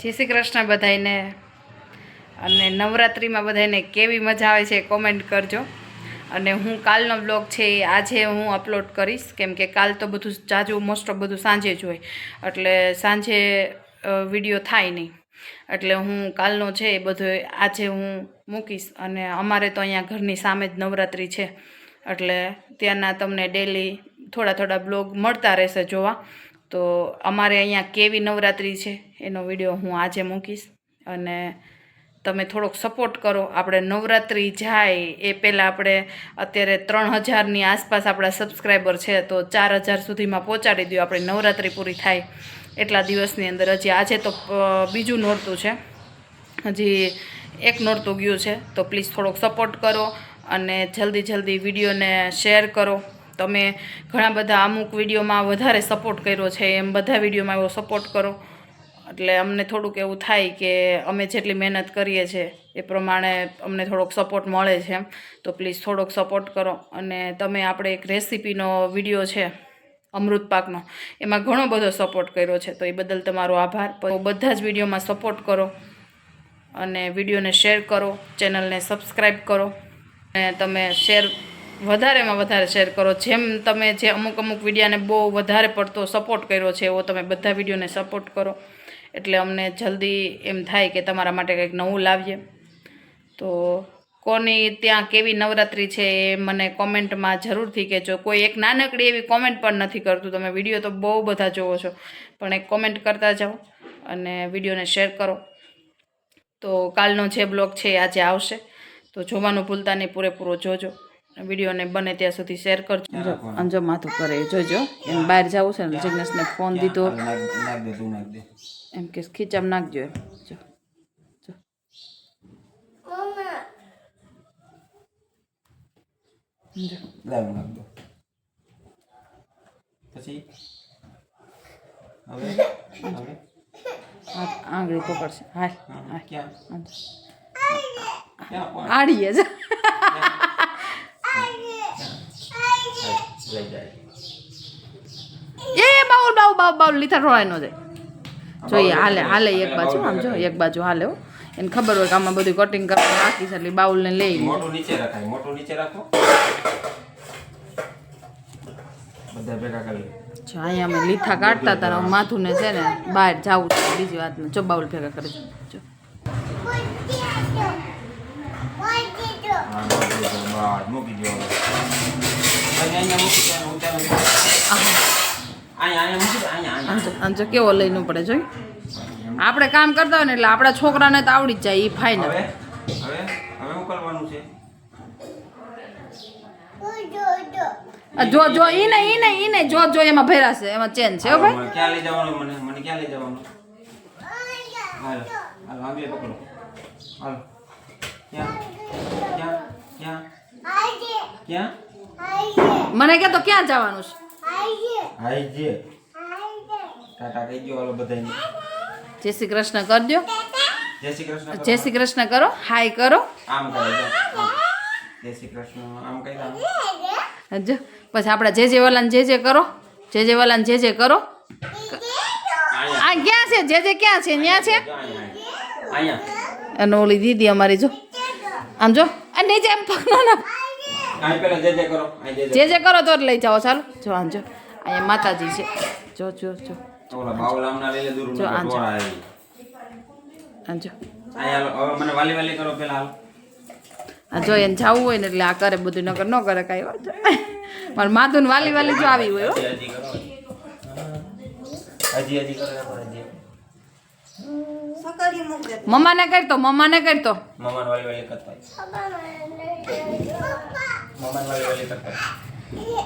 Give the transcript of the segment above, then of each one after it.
જય શ્રી કૃષ્ણ બધાયને. અને નવરાત્રિમાં બધાને કેવી મજા આવે છે કોમેન્ટ કરજો. અને હું કાલનો બ્લોગ છે એ આજે હું અપલોડ કરીશ. કેમ કે કાલ તો બધું જાજુ મોસ્ટ ઓફ બધું સાંજે જ હોય. એટલે સાંજે વીડિયો થાય નહીં. એટલે હું કાલનો છે એ બધો આજે હું મૂકીશ. અને અમારે તો અહીંયા ઘરની સામે જ નવરાત્રિ છે. એટલે ત્યાંના તમને ડેલી થોડા થોડા બ્લોગ મળતા રહેશે જોવા. તો અમારે અહીંયા કેવી નવરાત્રિ છે એનો વીડિયો હું આજે મૂકીશ. અને તમે થોડોક સપોર્ટ કરો. આપણે નવરાત્રિ જાય એ પહેલાં આપણે અત્યારે ત્રણ હજારની આસપાસ આપણા સબસ્ક્રાઈબર છે તો ચાર હજાર સુધીમાં પહોંચાડી દો આપણે નવરાત્રિ પૂરી થાય એટલા દિવસની અંદર. હજી આજે તો બીજું નોરતું છે. હજી એક નોરતું ગયું છે. તો પ્લીઝ થોડોક સપોર્ટ કરો અને જલ્દી જલ્દી વિડીયોને શેર કરો. તમે ઘણા બધા અમુક વિડીયોમાં વધારે સપોર્ટ કર્યો છે, એમ બધા વિડીયોમાં એવો સપોર્ટ કરો. એટલે અમને થોડુંક એવું થાય કે અમે જેટલી મહેનત કરીએ છીએ એ પ્રમાણે અમને થોડોક સપોર્ટ મળે છે એમ. તો પ્લીઝ થોડોક સપોર્ટ કરો. અને તમે આપણે એક રેસીપીનો વીડિયો છે, અમૃત પાકનો, એમાં ઘણો બધો સપોર્ટ કર્યો છે. તો એ બદલ તમારો આભાર. બધા જ વિડીયોમાં સપોર્ટ કરો અને વિડીયોને શેર કરો, ચેનલને સબસ્ક્રાઈબ કરો. અને તમે શેર વધારેમાં વધારે શેર કરો. જેમ તમે જે અમુક અમુક વિડીયાને બહુ વધારે પડતો સપોર્ટ કર્યો છે, એવો તમે બધા વિડીયોને સપોર્ટ કરો. એટલે અમને જલ્દી એમ થાય કે તમારા માટે કંઈક નવું લાવીએ. તો કોની ત્યાં કેવી નવરાત્રિ છે એ મને કોમેન્ટમાં જરૂરથી કહેજો. કોઈ એક નાનકડી એવી કોમેન્ટ પણ નથી કરતું. તમે વીડિયો તો બહુ બધા જોવો છો. પણ એક કોમેન્ટ કરતા જાઓ અને વિડીયોને શેર કરો. તો કાલનો જે બ્લોગ છે એ આજે આવશે. તો જોવાનું ભૂલતા નહીં. પૂરેપૂરો જોજો. વિડીયોને બને ત્યાં સુધી શેર કરજો. અંજો માથું કરે જોજો. એમ બહાર જવું છે ને જિગ્નેશને ફોન દીધો. એમ કે ખીચામ નાખજો એમ. જો જો. જો લાવ નાખ દો. પછી? હવે? હવે? હાથ આંગળી પકડશે. હાય હા, હાય. પણ આડીએ છે લઈ જાય. એ બાઉલ બાઉલ બાઉલ બાઉલ લીધા રોળાઈ ન જાય. જોઈએ હાલે હાલે એક બાજુ આમ જો એક બાજુ હાલે હો. એને ખબર હોય કે આમાં બધું કટિંગ કરવા બાકી છે એટલે બાઉલને લઈ મોટું નીચે રાખાય મોટું નીચે રાખો. બધા ભેગા કરી જો અહીંયા અમે લીઠા કાઢતા હતા માથું ને છે ને બહાર જવું છે બીજી વાત જો બાઉલ ભેગા કરી જો. મૂકી દો આમ કેવો લઈને પડે જોઈ. આપણે કામ કરતા હોય ને એટલે આપણા છોકરાને તો આવડી જ જાય એ ફાઇનલ હવે? હવે? હવે કરવાનું છે. જો જો ઈને ઈને ઈ નહીં ઈ નહીં જો જો એમાં ભેરાશે એમાં ચેન છે હો ભાઈ. મને ક્યાં લઈ જવાનું મને મને ક્યાં લઈ જવાનું? હાલો હાલો આંબે પકડો. હાલો. ક્યાં? ક્યાં? ક્યાં? ક્યાં? મને કે તો ક્યાં જવાનું છે? હાઈ જે ટાટા કહી ગયો હાલો બધાને જય શ્રી કૃષ્ણ કરજો. જય શ્રી કૃષ્ણ કરો. જય શ્રી કૃષ્ણ કરો. હાય કરો. આમ કરો જો જય શ્રી કૃષ્ણ. આમ કહી દો જો પછી આપણે જે જે વલન જે જે કરો. જે જે વલન જે જે કરો. આ ક્યાં છે? જે જે ક્યાં છે? ત્યાં છે? અને ઓલી દીદી અમારી જો. આમ જો. આ નીચે એમ પગ ના. જે જે કરો તો જ લઈ જાઓ ચાલો. જો આમ જો. અહીંયા માતાજી છે. જો જો જો. જો. આમ જો. આ જો. એને જવું હોય ને એટલે આ કરે બધું ન કરે કાંઈ હોય તો. મારે માથું વાલી વાલી જો આવી હોય હજી હજી કરો હજી હજી કરો હજી મમ્માને કરતો મમ્માને કરતો મમાન વાલી વાલી કરતા મમાન વાલી વાલી કરતા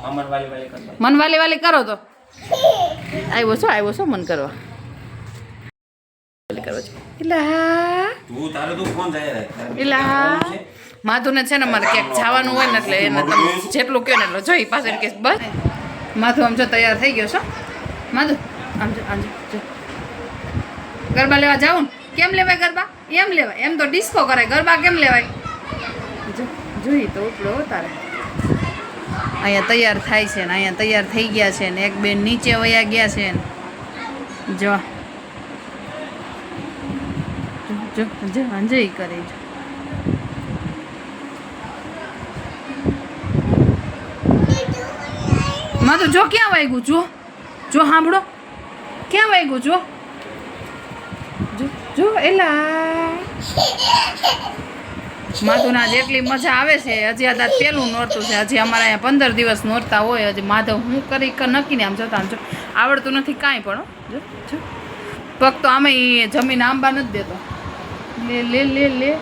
મમાન વાલી વાલી કરતો મન વાલી વાલી કરો તો. આવ્યો છો આવ્યો છો મન કરવા. કરો છો. ઇલા તું તારે તો ફોન જાય ઇલા છે? માધુને છે ને મારે ક્યાંક જવાનું હોય ને એટલે એને તમે જેટલું કહો ને એટલું જોઈ પાસે કે બસ. માધુ આમ જો તૈયાર થઈ ગયો છો. માધુ આમ જો આમ જો. ગરબા લેવા જાઉં કેમ લેવાય ગરબા? એમ લેવાય. એમ તો ડિસ્કો કરાય. ગરબા કેમ લેવાય? જોઈ તો ઉપડો હો તારે. અહીંયા તૈયાર થાય છે ને, અહીંયા તૈયાર થઈ ગયા છે ને, એક બેન નીચે વયા ગયા છે ને. જો. જો કરે છે માં તો જો ક્યાં વાગ્યું જો જો સાંભળો. ક્યાં વાગ્યું જો જો, એલા. માધુના જેટલી મજા આવે છે, હજી આ દાંત પેલું નોરતું છે. હજી અમારા અહીંયા પંદર દિવસ નોરતા હોય, હજી માધવ હું કરી ક- નક્કી ને આમ જોતા આમ જો. આવડતું નથી કાંઈ પણ જો જો. પગ તો આમે જમીન આંબા નથી દેતો. લે લે લે લે.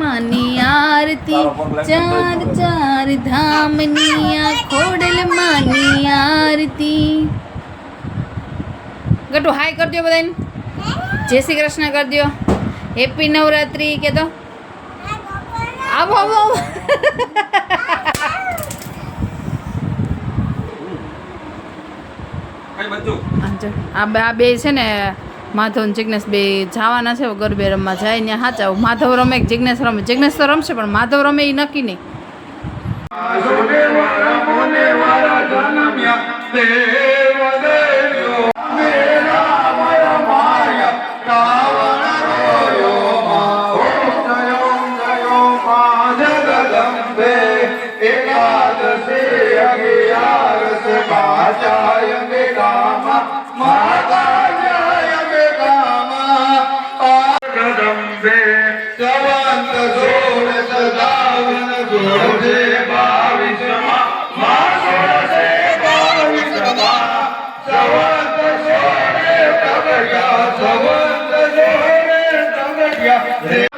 માની આરતી ચાર ચાર ધામની આ ખોડલ માની આરતી. ગટુ હાય કરજો બધાને જય શ્રી કૃષ્ણ કરજો હેપી નવરાત્રી કે તો આવો આવો. આ બે છે ને માધવ ને જિજ્ઞેશ બે જવાના છે ગરબે રમવા જાય ત્યાં હાચા માધવ રમે જિજ્ઞેશ રમે જિજ્ઞેશ તો રમશે પણ માધવ રમે એ નક્કી નહીં જગદંબે Yeah.